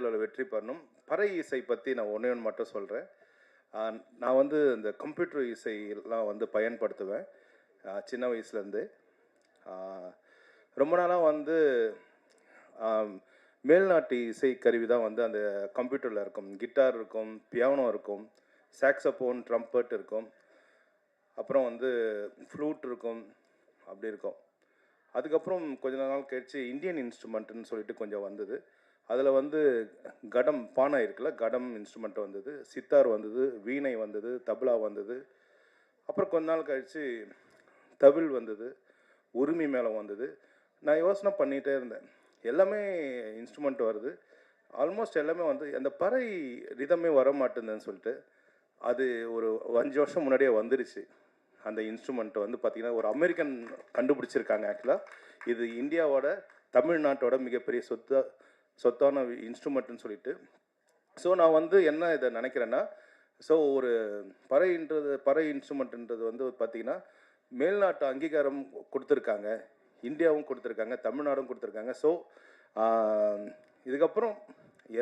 இந்தியாவில் வெற்றி பெறணும். பறை இசை பற்றி நான் ஒன்றே ஒன்று மட்டும் சொல்கிறேன் நான் வந்து இந்த கம்ப்யூட்டர் இசையெல்லாம் வந்து பயன்படுத்துவேன். சின்ன வயசுலேருந்து. ரொம்ப நாளாக வந்து மேல்நாட்டு இசை கருவி தான் வந்து அந்த கம்ப்யூட்டரில் இருக்கும். கிட்டார் இருக்கும் பியானோ இருக்கும் சாக்ஸபோன் ட்ரம்பட் இருக்கும். அப்புறம் வந்து ஃப்ளூட் இருக்கும். அப்படி இருக்கும். அதுக்கப்புறம் கொஞ்ச நாள் கழிச்சு இந்தியன் இன்ஸ்ட்ருமெண்ட்டுன்னு சொல்லிட்டு கொஞ்சம் வந்தது. அதில் வந்து கடம் பானை இருக்குல்ல கடம் இன்ஸ்ட்ருமெண்ட் வந்தது சித்தார் வந்தது வீணை வந்தது தபலா வந்தது. அப்புறம் கொஞ்ச நாள் கழிச்சு தவில் வந்தது உரிமை மேளம் வந்தது. நான் யோசனை பண்ணிகிட்டே இருந்தேன். எல்லாமே இன்ஸ்ட்ருமெண்ட் வருது. ஆல்மோஸ்ட் எல்லாமே வந்து அந்த பறை ரிதமே வர மாட்டேங்குதுன்னு சொல்லிட்டு அது ஒரு அஞ்சு வருஷம் முன்னாடியே வந்துருச்சு. அந்த இன்ஸ்ட்ருமெண்ட்டை வந்து பார்த்திங்கன்னா ஒரு அமெரிக்கன் கண்டுபிடிச்சிருக்காங்க ஆக்சுவலாக இது இந்தியாவோட தமிழ்நாட்டோட மிகப்பெரிய சொத்து சொத்தான இன்ஸ்ட்ருமெண்ட்னு சொல்லிட்டு. ஸோ நான் வந்து என்ன இதை நினைக்கிறேன்னா ஸோ ஒரு பறைன்றது பறை இன்ஸ்ட்ருமெண்ட்ன்றது வந்து பார்த்திங்கன்னா மேல்நாட்டு அங்கீகாரம் கொடுத்துருக்காங்க. இந்தியாவும் கொடுத்துருக்காங்க தமிழ்நாடும் கொடுத்துருக்காங்க. ஸோ இதுக்கப்புறம்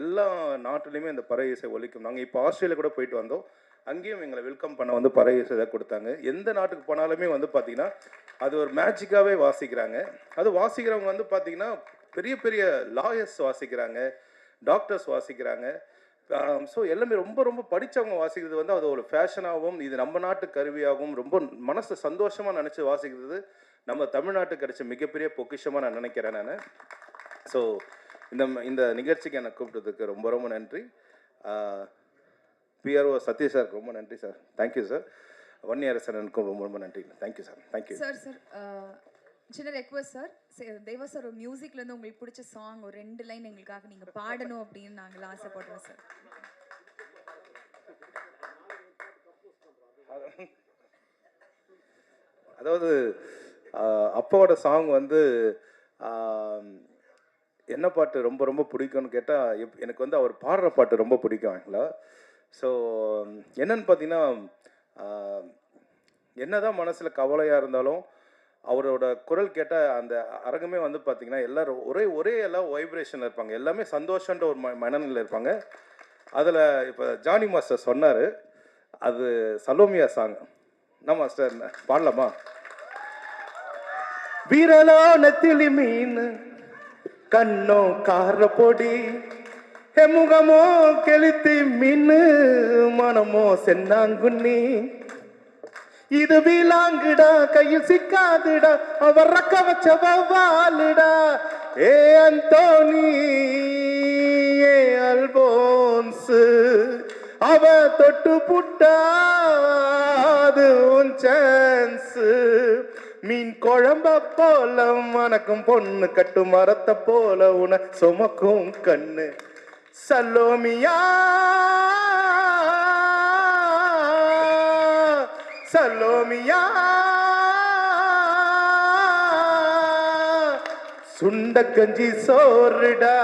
எல்லா நாட்டிலையுமே இந்த பறை இசை ஒலிக்கும். நாங்கள் இப்போ ஆஸ்திரேலியா கூட போயிட்டு வந்தோம். அங்கேயும் எங்களை வெல்கம் பண்ண வந்து பறை இசை தான் கொடுத்தாங்க. எந்த நாட்டுக்கு போனாலுமே வந்து பார்த்திங்கன்னா அது ஒரு மேஜிக்காகவே வாசிக்கிறாங்க. அது வாசிக்கிறவங்க வந்து பார்த்திங்கன்னா பெரிய பெரிய லாயர்ஸ் வாசிக்கிறாங்க டாக்டர்ஸ் வாசிக்கிறாங்க. ஸோ எல்லாமே ரொம்ப ரொம்ப படித்தவங்க வாசிக்கிறது வந்து அது ஒரு ஃபேஷனாகவும் இது நம்ம நாட்டு கருவியாகவும் ரொம்ப மனசு சந்தோஷமாக நினச்சி வாசிக்கிறது நம்ம தமிழ்நாட்டுக்கு கிடைச்ச மிகப்பெரிய பொக்கிஷமாக நான் நினைக்கிறேன் நான். ஸோ இந்த இந்த நிகழ்ச்சிக்கு என்னை கூப்பிட்டதுக்கு ரொம்ப ரொம்ப நன்றி. பிஆர்ஓ சத்ய சார் ரொம்ப நன்றி சார். தேங்க்யூ சார் வன்னியரசனுக்கும் ரொம்ப ரொம்ப நன்றி. Thank you sir thank you sir sir சின்ன ரெக்வஸ்ட் சார் தேவா சார் ஒரு மியூசிக்ல இருந்து உங்களுக்கு பிடிச்ச சாங் ஒரு ரெண்டு லைன் எங்களுக்காக நீங்க பாடணும் அப்படின்னு நாங்கள் ஆசைப்படுறோம் சார் அதாவது அப்பாவோட சாங் வந்து என்ன பாட்டு ரொம்ப ரொம்ப பிடிக்கும்னு கேட்டால் எனக்கு வந்து அவர் பாடுற பாட்டு ரொம்ப பிடிக்கும் ஆக்சுவலாக ஸோ என்னன்னு பார்த்தீங்கன்னா என்னதான் மனசில் கவலையாக இருந்தாலும் அவரோட குரல் கேட்டால் அந்த அரங்கமே வந்து பார்த்திங்கன்னா எல்லோரும் ஒரே ஒரே எல்லாம் வைப்ரேஷனில் இருப்பாங்க. எல்லாமே சந்தோஷன்ற ஒரு ம மனநிலையில் இருப்பாங்க. அதில் இப்போ ஜானி மாஸ்டர் சொன்னார் அது சலோமியா சாங் என்ன மாஸ்டர் பாடலாமா? விரலான மீன் கண்ணோ கார பொடி. முகமோ கெளுத்தி மின்னு மனமோ சென்னாங்குன்னி இது வீலாங்குடா கையில் சிக்காதுடா அவர் ரக்க வச்ச வவ்வாலுடா ஏ அந்தோனி ஏ அல்போன்ஸ் அவ தொட்டு புட்டாது உன் சான்ஸ் மீன் குழம்ப போல மணக்கும் பொண்ணு கட்டு மரத்தை போல உன சுமக்கும் கண்ணு. சல்லோமியா சல்லோமியா. சுண்ட கஞ்சி சோறுடா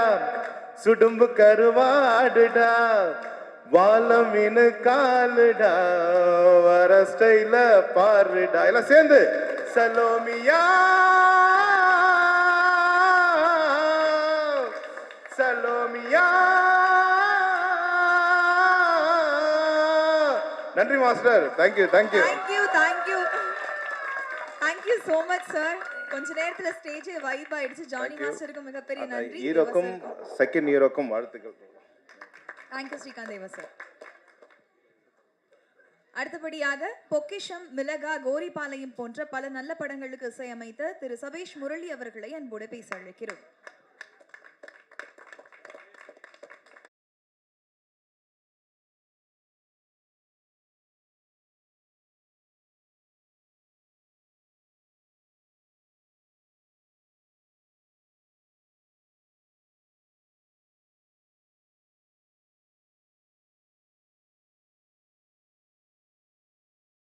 சுடும்பு கருவாடுடா வாழ காலுடா வர ஸ்டைல பாருடா. எல்லாம் சேர்ந்து சலோமியா சலோமியா நன்றி master. Thank you thank you thank you thank you thank you so much sir கொஞ்ச நேரத்துல ஸ்டேஜ் வைப் ஆயிடுச்சு. ஜானி மாஸ்டருக்கு மிகப்பெரிய நன்றி. ஹீரோக்கும் செகண்ட் ஹீரோக்கும் வாழ்த்துக்கள். தேங்க்யூ ஸ்ரீகாந்த் தேவா சார் அடுத்தபடியாக பொக்கிஷம் மிளகா கோரிபாளையம் போன்ற பல நல்ல படங்களுக்கு இசையமைத்த திரு சபேஷ் முரளி அவர்களை அன்போடு பேச அழைக்கிறோம்.